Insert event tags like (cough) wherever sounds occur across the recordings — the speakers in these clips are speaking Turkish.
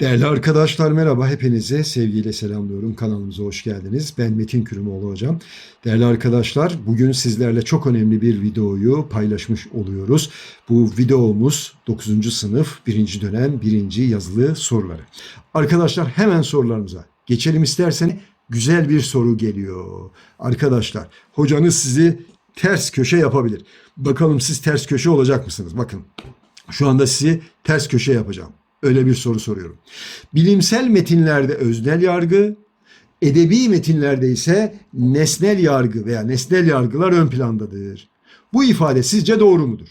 Değerli arkadaşlar merhaba hepinize sevgiyle selamlıyorum kanalımıza hoş geldiniz. Ben Metin Kürümoğlu hocam. Değerli arkadaşlar bugün sizlerle çok önemli bir videoyu paylaşmış oluyoruz. Bu videomuz 9. sınıf 1. dönem 1. yazılı soruları. Arkadaşlar hemen sorularımıza geçelim isterseniz güzel bir soru geliyor. Arkadaşlar hocanız sizi ters köşe yapabilir. Bakalım siz ters köşe olacak mısınız? Bakın şu anda sizi ters köşe yapacağım. Öyle bir soru soruyorum. Bilimsel metinlerde öznel yargı, edebi metinlerde ise nesnel yargı veya nesnel yargılar ön plandadır. Bu ifade sizce doğru mudur?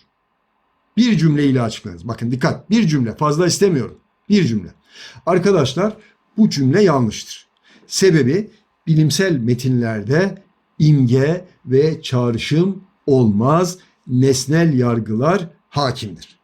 Bir cümleyle açıklayınız. Bakın dikkat bir cümle fazla istemiyorum. Bir cümle. Arkadaşlar bu cümle yanlıştır. Sebebi bilimsel metinlerde imge ve çağrışım olmaz. Nesnel yargılar hakimdir.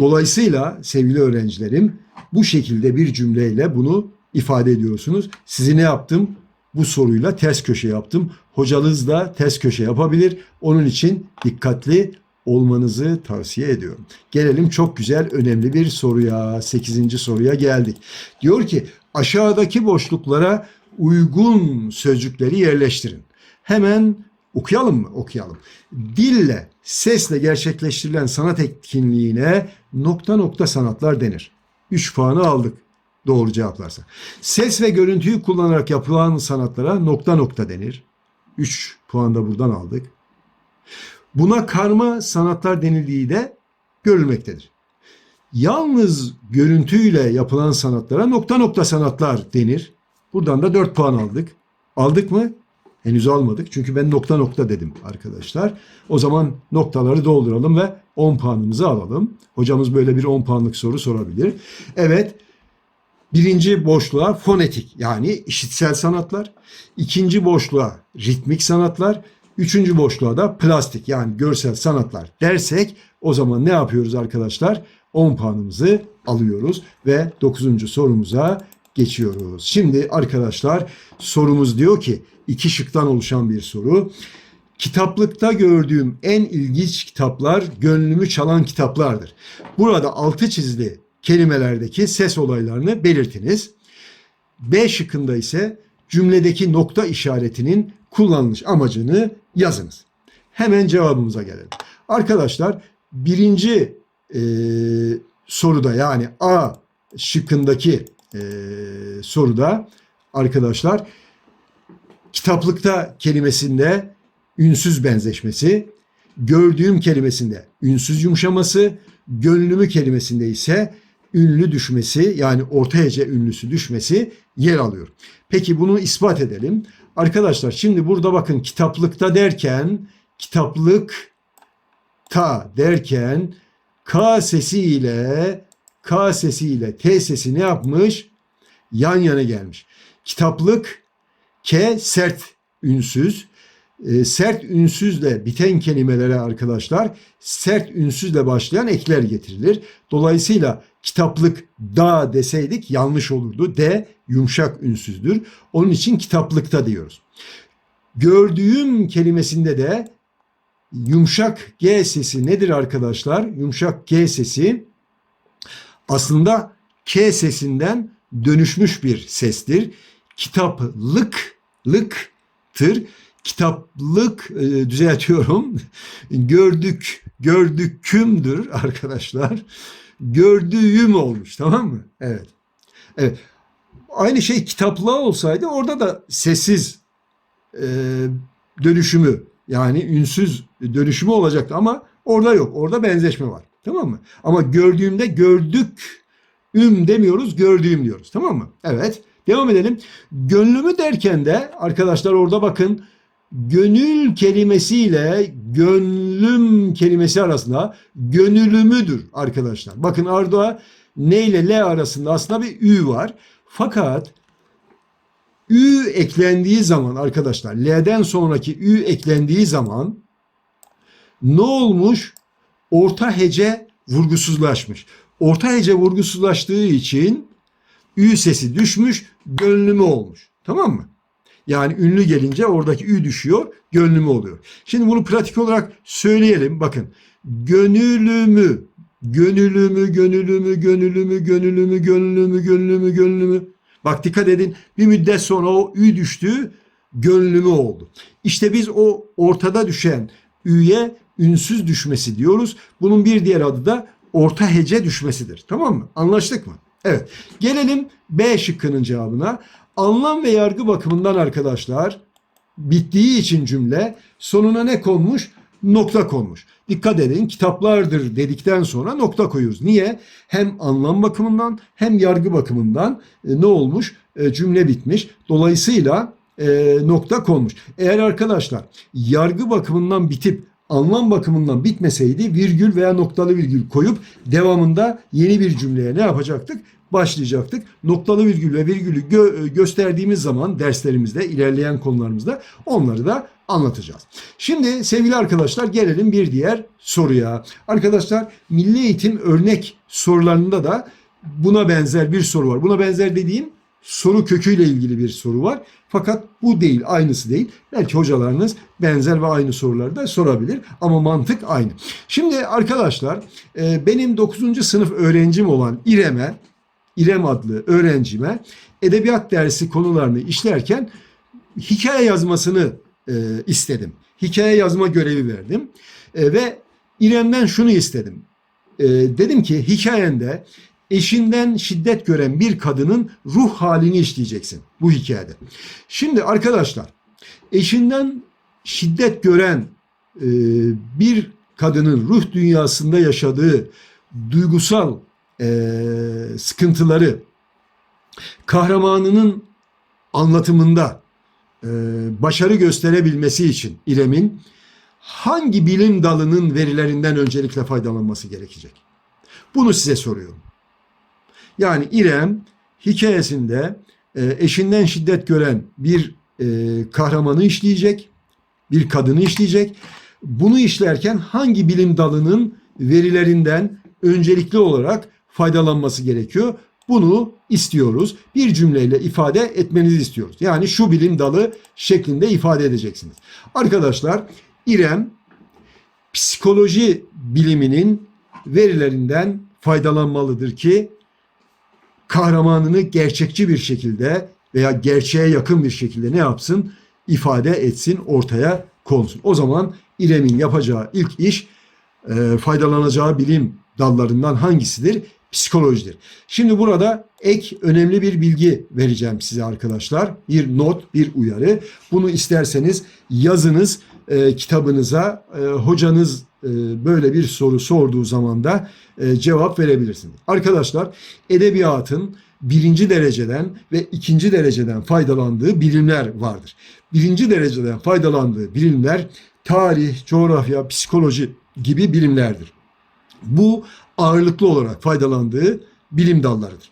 Dolayısıyla sevgili öğrencilerim bu şekilde bir cümleyle bunu ifade ediyorsunuz. Sizi ne yaptım? Bu soruyla ters köşe yaptım. Hocanız da ters köşe yapabilir. Onun için dikkatli olmanızı tavsiye ediyorum. Gelelim çok güzel önemli bir soruya. 8. soruya geldik. Diyor ki aşağıdaki boşluklara uygun sözcükleri yerleştirin. Hemen okuyalım mı? Okuyalım. Dille, sesle gerçekleştirilen sanat etkinliğine nokta nokta sanatlar denir. 3 puanı aldık doğru cevaplarsa. Ses ve görüntüyü kullanarak yapılan sanatlara nokta nokta denir. 3 puan da buradan aldık. Buna karma sanatlar denildiği de görülmektedir. Yalnız görüntüyle yapılan sanatlara nokta nokta sanatlar denir. Buradan da 4 puan aldık. Aldık mı? Henüz almadık. Çünkü ben nokta nokta dedim arkadaşlar. O zaman noktaları dolduralım ve 10 puanımızı alalım. Hocamız böyle bir 10 puanlık soru sorabilir. Evet. Birinci boşluğa fonetik yani işitsel sanatlar. ikinci boşluğa ritmik sanatlar. Üçüncü boşluğa da plastik yani görsel sanatlar dersek o zaman ne yapıyoruz arkadaşlar? 10 puanımızı alıyoruz ve 9. sorumuza geçiyoruz. Şimdi arkadaşlar sorumuz diyor ki iki şıktan oluşan bir soru. Kitaplıkta gördüğüm en ilginç kitaplar gönlümü çalan kitaplardır. Burada altı çizili kelimelerdeki ses olaylarını belirtiniz. B şıkkında ise cümledeki nokta işaretinin kullanılış amacını yazınız. Hemen cevabımıza gelelim. Arkadaşlar birinci e, soruda yani A şıkkındaki e, soruda arkadaşlar kitaplıkta kelimesinde ünsüz benzeşmesi, gördüğüm kelimesinde ünsüz yumuşaması, gönlümü kelimesinde ise ünlü düşmesi yani orta hece ünlüsü düşmesi yer alıyor. Peki bunu ispat edelim. Arkadaşlar şimdi burada bakın kitaplıkta derken kitaplık ta derken K sesi ile K sesi ile T sesi ne yapmış? Yan yana gelmiş. Kitaplık K sert ünsüz. E, sert ünsüzle biten kelimelere arkadaşlar sert ünsüzle başlayan ekler getirilir. Dolayısıyla kitaplık da deseydik yanlış olurdu. D yumuşak ünsüzdür. Onun için kitaplıkta diyoruz. Gördüğüm kelimesinde de yumuşak G sesi nedir arkadaşlar? Yumuşak G sesi aslında K sesinden dönüşmüş bir sestir. Kitaplık, lıktır. Kitaplık e, düzeltiyorum. (laughs) Gördük, gördükümdür arkadaşlar. Gördüğüm olmuş tamam mı? Evet. Evet. Aynı şey kitaplığa olsaydı orada da sessiz e, dönüşümü yani ünsüz dönüşümü olacaktı ama orada yok. Orada benzeşme var. Tamam mı? Ama gördüğümde gördük üm demiyoruz gördüğüm diyoruz. Tamam mı? Evet. Devam edelim. Gönlümü derken de arkadaşlar orada bakın gönül kelimesiyle gönlüm kelimesi arasında gönülümüdür arkadaşlar. Bakın orada ne ile L arasında aslında bir ü var. Fakat ü eklendiği zaman arkadaşlar L'den sonraki ü eklendiği zaman ne olmuş? Orta hece vurgusuzlaşmış. Orta hece vurgusuzlaştığı için ü sesi düşmüş, gönlümü olmuş. Tamam mı? Yani ünlü gelince oradaki ü düşüyor, gönlümü oluyor. Şimdi bunu pratik olarak söyleyelim. Bakın gönülümü Gönülümü, gönülümü, gönülümü, gönülümü, gönülümü, gönülümü, gönülümü. Bak dikkat edin bir müddet sonra o ü düştü, gönlümü oldu. İşte biz o ortada düşen üye ünsüz düşmesi diyoruz. Bunun bir diğer adı da orta hece düşmesidir. Tamam mı? Anlaştık mı? Evet. Gelelim B şıkkının cevabına. Anlam ve yargı bakımından arkadaşlar bittiği için cümle sonuna ne konmuş? Nokta konmuş. Dikkat edin kitaplardır dedikten sonra nokta koyuyoruz. Niye? Hem anlam bakımından hem yargı bakımından e, ne olmuş? E, cümle bitmiş. Dolayısıyla e, nokta konmuş. Eğer arkadaşlar yargı bakımından bitip anlam bakımından bitmeseydi virgül veya noktalı virgül koyup devamında yeni bir cümleye ne yapacaktık? Başlayacaktık. Noktalı virgül ve virgülü gö- gösterdiğimiz zaman derslerimizde, ilerleyen konularımızda onları da anlatacağız. Şimdi sevgili arkadaşlar gelelim bir diğer soruya. Arkadaşlar milli eğitim örnek sorularında da buna benzer bir soru var. Buna benzer dediğim soru köküyle ilgili bir soru var. Fakat bu değil, aynısı değil. Belki hocalarınız benzer ve aynı soruları da sorabilir ama mantık aynı. Şimdi arkadaşlar e, benim 9. sınıf öğrencim olan İrem'e, İrem adlı öğrencime edebiyat dersi konularını işlerken hikaye yazmasını e, istedim. Hikaye yazma görevi verdim E, ve İrem'den şunu istedim. Dedim ki hikayende eşinden şiddet gören bir kadının ruh halini işleyeceksin bu hikayede. Şimdi arkadaşlar eşinden şiddet gören e, bir kadının ruh dünyasında yaşadığı duygusal e, sıkıntıları kahramanının anlatımında e, başarı gösterebilmesi için İrem'in hangi bilim dalının verilerinden öncelikle faydalanması gerekecek? Bunu size soruyorum. Yani İrem hikayesinde e, eşinden şiddet gören bir e, kahramanı işleyecek, bir kadını işleyecek. Bunu işlerken hangi bilim dalının verilerinden öncelikli olarak faydalanması gerekiyor? Bunu istiyoruz. Bir cümleyle ifade etmenizi istiyoruz. Yani şu bilim dalı şeklinde ifade edeceksiniz. Arkadaşlar İrem psikoloji biliminin verilerinden faydalanmalıdır ki kahramanını gerçekçi bir şekilde veya gerçeğe yakın bir şekilde ne yapsın? ifade etsin, ortaya konsun. O zaman İrem'in yapacağı ilk iş e, faydalanacağı bilim dallarından hangisidir? Psikolojidir. Şimdi burada ek önemli bir bilgi vereceğim size arkadaşlar. Bir not, bir uyarı. Bunu isterseniz yazınız e, kitabınıza. E, hocanız e, böyle bir soru sorduğu zaman da e, cevap verebilirsiniz. Arkadaşlar edebiyatın birinci dereceden ve ikinci dereceden faydalandığı bilimler vardır. Birinci dereceden faydalandığı bilimler tarih, coğrafya, psikoloji gibi bilimlerdir. Bu ağırlıklı olarak faydalandığı bilim dallarıdır.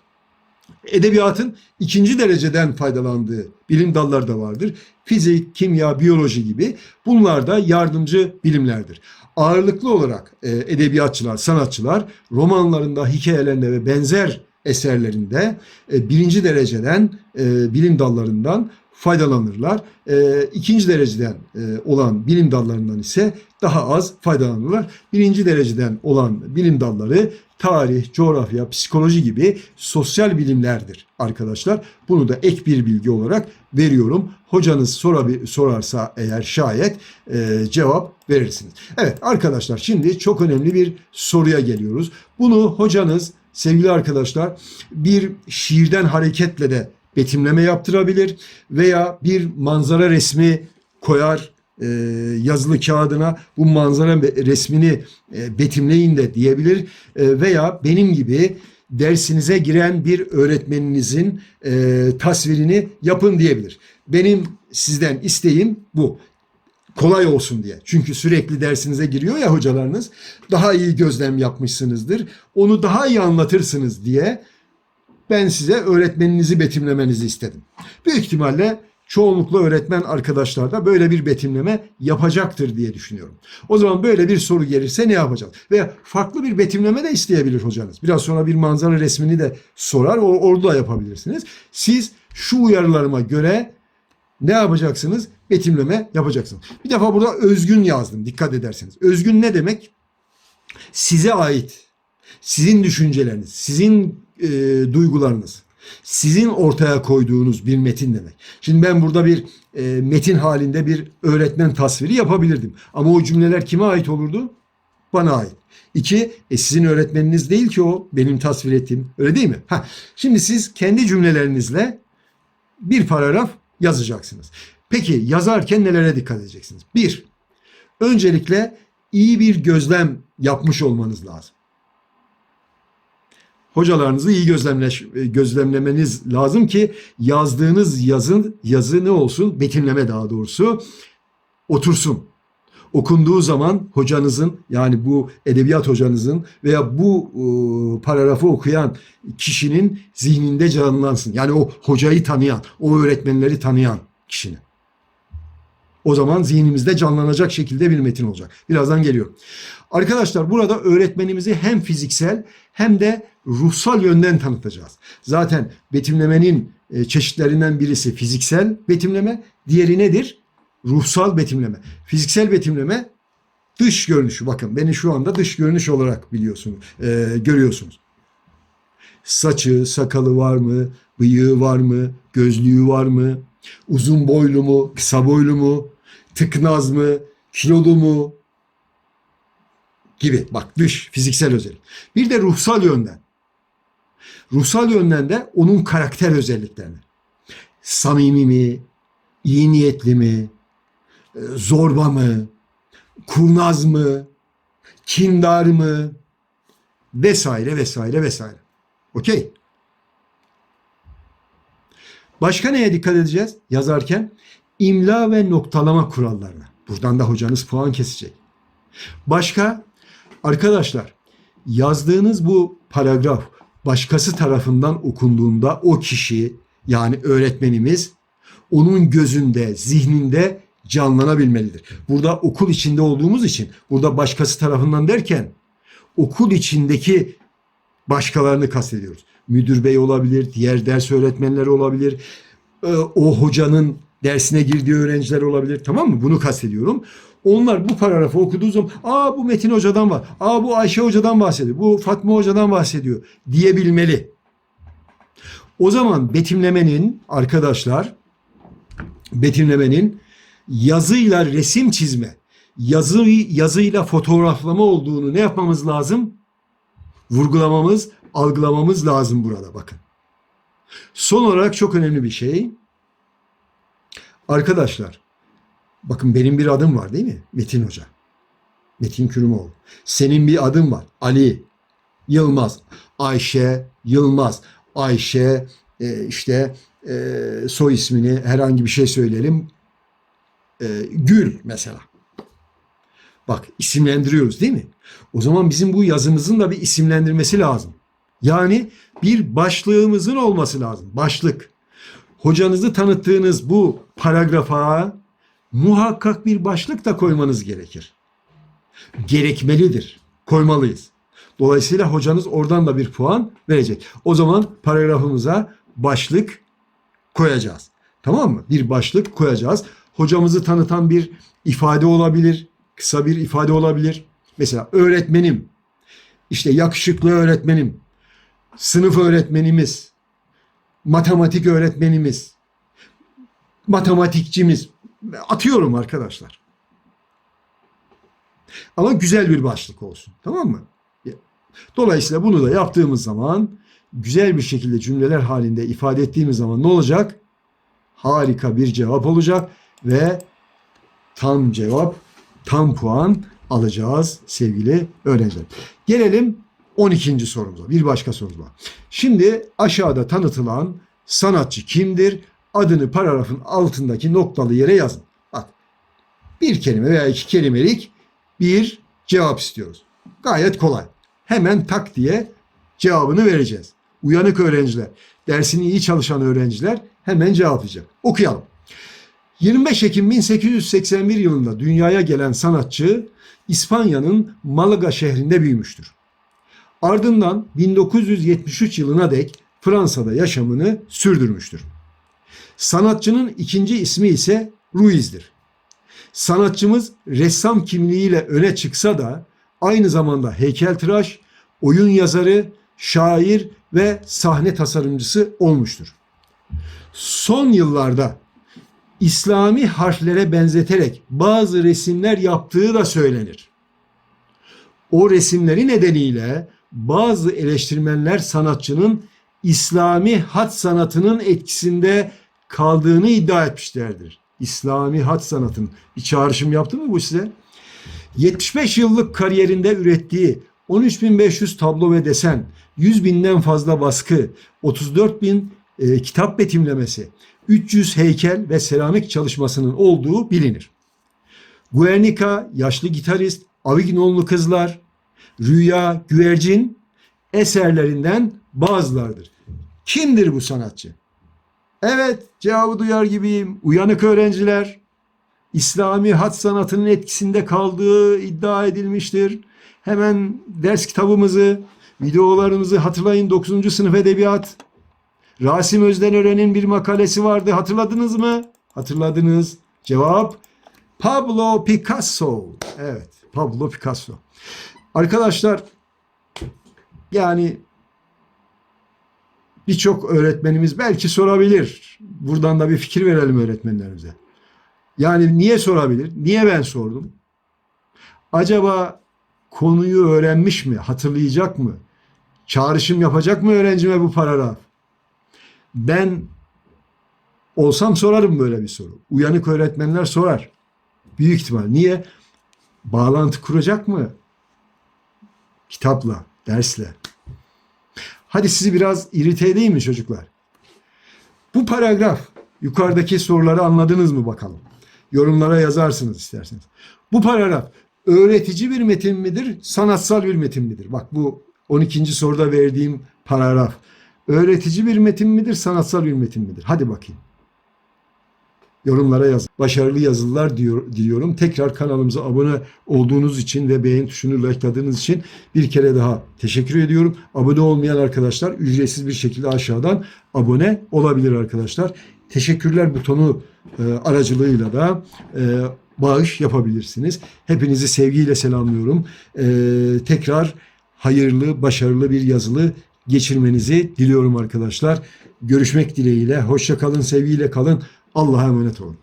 Edebiyatın ikinci dereceden faydalandığı bilim dalları da vardır. Fizik, kimya, biyoloji gibi bunlar da yardımcı bilimlerdir. Ağırlıklı olarak e, edebiyatçılar, sanatçılar romanlarında, hikayelerinde ve benzer eserlerinde e, birinci dereceden e, bilim dallarından faydalanırlar. E, ikinci dereceden e, olan bilim dallarından ise daha az faydalanırlar. Birinci dereceden olan bilim dalları tarih, coğrafya, psikoloji gibi sosyal bilimlerdir arkadaşlar. Bunu da ek bir bilgi olarak veriyorum. Hocanız sorabi- sorarsa eğer şayet e, cevap verirsiniz. Evet arkadaşlar şimdi çok önemli bir soruya geliyoruz. Bunu hocanız sevgili arkadaşlar bir şiirden hareketle de betimleme yaptırabilir veya bir manzara resmi koyar e, yazılı kağıdına bu manzara resmini e, betimleyin de diyebilir E, veya benim gibi dersinize giren bir öğretmeninizin e, tasvirini yapın diyebilir. Benim sizden isteğim bu kolay olsun diye. Çünkü sürekli dersinize giriyor ya hocalarınız. Daha iyi gözlem yapmışsınızdır. Onu daha iyi anlatırsınız diye ben size öğretmeninizi betimlemenizi istedim. Büyük ihtimalle çoğunlukla öğretmen arkadaşlar da böyle bir betimleme yapacaktır diye düşünüyorum. O zaman böyle bir soru gelirse ne yapacağız? Veya farklı bir betimleme de isteyebilir hocanız. Biraz sonra bir manzara resmini de sorar, orada da yapabilirsiniz. Siz şu uyarılarıma göre ne yapacaksınız? Betimleme yapacaksınız. Bir defa burada özgün yazdım dikkat ederseniz. Özgün ne demek? Size ait. sizin düşünceleriniz, sizin e, duygularınız, sizin ortaya koyduğunuz bir metin demek. Şimdi ben burada bir e, metin halinde bir öğretmen tasviri yapabilirdim. Ama o cümleler kime ait olurdu? Bana ait. İki, e, sizin öğretmeniniz değil ki o benim tasvir ettiğim. Öyle değil mi? Ha, şimdi siz kendi cümlelerinizle bir paragraf yazacaksınız. Peki yazarken nelere dikkat edeceksiniz? Bir, öncelikle iyi bir gözlem yapmış olmanız lazım. Hocalarınızı iyi gözlemleş, gözlemlemeniz lazım ki yazdığınız yazın yazı ne olsun? Betimleme daha doğrusu otursun. Okunduğu zaman hocanızın yani bu edebiyat hocanızın veya bu e, paragrafı okuyan kişinin zihninde canlansın. Yani o hocayı tanıyan, o öğretmenleri tanıyan kişinin. O zaman zihnimizde canlanacak şekilde bir metin olacak. Birazdan geliyor. Arkadaşlar burada öğretmenimizi hem fiziksel hem de ruhsal yönden tanıtacağız. Zaten betimlemenin e, çeşitlerinden birisi fiziksel betimleme, diğeri nedir? Ruhsal betimleme. Fiziksel betimleme dış görünüşü. Bakın beni şu anda dış görünüş olarak biliyorsunuz, e, görüyorsunuz. Saçı, sakalı var mı? Bıyığı var mı? Gözlüğü var mı? Uzun boylu mu? Kısa boylu mu? Tıknaz mı? Kilolu mu? Gibi. Bak dış, fiziksel özellik. Bir de ruhsal yönden. Ruhsal yönden de onun karakter özelliklerini. Samimi mi? iyi niyetli mi? e, Zorba mı? Kurnaz mı? Kindar mı? Vesaire vesaire vesaire. Okey. Başka neye dikkat edeceğiz yazarken? İmla ve noktalama kurallarına. Buradan da hocanız puan kesecek. Başka arkadaşlar yazdığınız bu paragraf başkası tarafından okunduğunda o kişi yani öğretmenimiz onun gözünde, zihninde canlanabilmelidir. Burada okul içinde olduğumuz için burada başkası tarafından derken okul içindeki başkalarını kastediyoruz. Müdür bey olabilir, diğer ders öğretmenleri olabilir, e, o hocanın dersine girdiği öğrenciler olabilir. Tamam mı? Bunu kastediyorum. Onlar bu paragrafı okuduğu zaman aa bu Metin hocadan var. Aa bu Ayşe hocadan bahsediyor. Bu Fatma hocadan bahsediyor diyebilmeli. O zaman betimlemenin arkadaşlar betimlemenin yazıyla resim çizme, yazı yazıyla fotoğraflama olduğunu ne yapmamız lazım? Vurgulamamız, algılamamız lazım burada bakın. Son olarak çok önemli bir şey. Arkadaşlar, bakın benim bir adım var değil mi? Metin Hoca. Metin Kürümoğlu. Senin bir adın var. Ali Yılmaz. Ayşe Yılmaz. Ayşe e, işte e, soy ismini herhangi bir şey söyleyelim. E, Gül mesela. Bak isimlendiriyoruz değil mi? O zaman bizim bu yazımızın da bir isimlendirmesi lazım. Yani bir başlığımızın olması lazım. Başlık. Hocanızı tanıttığınız bu paragrafa muhakkak bir başlık da koymanız gerekir. Gerekmelidir. Koymalıyız. Dolayısıyla hocanız oradan da bir puan verecek. O zaman paragrafımıza başlık koyacağız. Tamam mı? Bir başlık koyacağız. Hocamızı tanıtan bir ifade olabilir. Kısa bir ifade olabilir. Mesela öğretmenim. işte yakışıklı öğretmenim. Sınıf öğretmenimiz. Matematik öğretmenimiz. Matematikçimiz. Atıyorum arkadaşlar. Ama güzel bir başlık olsun. Tamam mı? Dolayısıyla bunu da yaptığımız zaman güzel bir şekilde cümleler halinde ifade ettiğimiz zaman ne olacak? Harika bir cevap olacak ve tam cevap, tam puan alacağız sevgili öğrenciler. Gelelim 12. sorumuza. Bir başka sorumuz var. Şimdi aşağıda tanıtılan sanatçı kimdir? Adını paragrafın altındaki noktalı yere yazın. Bak bir kelime veya iki kelimelik bir cevap istiyoruz. Gayet kolay. Hemen tak diye cevabını vereceğiz. Uyanık öğrenciler, dersini iyi çalışan öğrenciler hemen cevaplayacak. Okuyalım. 25 Ekim 1881 yılında dünyaya gelen sanatçı İspanya'nın Malaga şehrinde büyümüştür. Ardından 1973 yılına dek Fransa'da yaşamını sürdürmüştür. Sanatçının ikinci ismi ise Ruiz'dir. Sanatçımız ressam kimliğiyle öne çıksa da aynı zamanda heykeltıraş, oyun yazarı, şair ve sahne tasarımcısı olmuştur. Son yıllarda İslami harflere benzeterek bazı resimler yaptığı da söylenir. O resimleri nedeniyle bazı eleştirmenler sanatçının İslami hat sanatının etkisinde kaldığını iddia etmişlerdir. İslami hat sanatının bir çağrışım yaptı mı bu size? 75 yıllık kariyerinde ürettiği 13.500 tablo ve desen, 100 binden fazla baskı, 34 bin e, kitap betimlemesi, 300 heykel ve seramik çalışmasının olduğu bilinir. Guernica, Yaşlı Gitarist, Avignonlu Kızlar, Rüya, Güvercin eserlerinden bazılardır. Kimdir bu sanatçı? Evet, cevabı duyar gibiyim. Uyanık öğrenciler, İslami hat sanatının etkisinde kaldığı iddia edilmiştir. Hemen ders kitabımızı, videolarımızı hatırlayın 9. sınıf edebiyat. Rasim Özdenören'in bir makalesi vardı. Hatırladınız mı? Hatırladınız. Cevap Pablo Picasso. Evet, Pablo Picasso. Arkadaşlar yani birçok öğretmenimiz belki sorabilir. Buradan da bir fikir verelim öğretmenlerimize. Yani niye sorabilir? Niye ben sordum? Acaba konuyu öğrenmiş mi? Hatırlayacak mı? Çağrışım yapacak mı öğrencime bu paragraf? Ben olsam sorarım böyle bir soru. Uyanık öğretmenler sorar. Büyük ihtimal. Niye? Bağlantı kuracak mı? Kitapla, dersle. Hadi sizi biraz irite edeyim mi çocuklar? Bu paragraf yukarıdaki soruları anladınız mı bakalım? Yorumlara yazarsınız isterseniz. Bu paragraf öğretici bir metin midir, sanatsal bir metin midir? Bak bu 12. soruda verdiğim paragraf. Öğretici bir metin midir, sanatsal bir metin midir? Hadi bakayım. Yorumlara yazın. Başarılı yazılar diyor, diliyorum. Tekrar kanalımıza abone olduğunuz için ve beğen tuşunu likeladığınız için bir kere daha teşekkür ediyorum. Abone olmayan arkadaşlar ücretsiz bir şekilde aşağıdan abone olabilir arkadaşlar. Teşekkürler butonu e, aracılığıyla da e, bağış yapabilirsiniz. Hepinizi sevgiyle selamlıyorum. E, tekrar hayırlı, başarılı bir yazılı geçirmenizi diliyorum arkadaşlar. Görüşmek dileğiyle. Hoşça kalın, sevgiyle kalın. الله امنتهم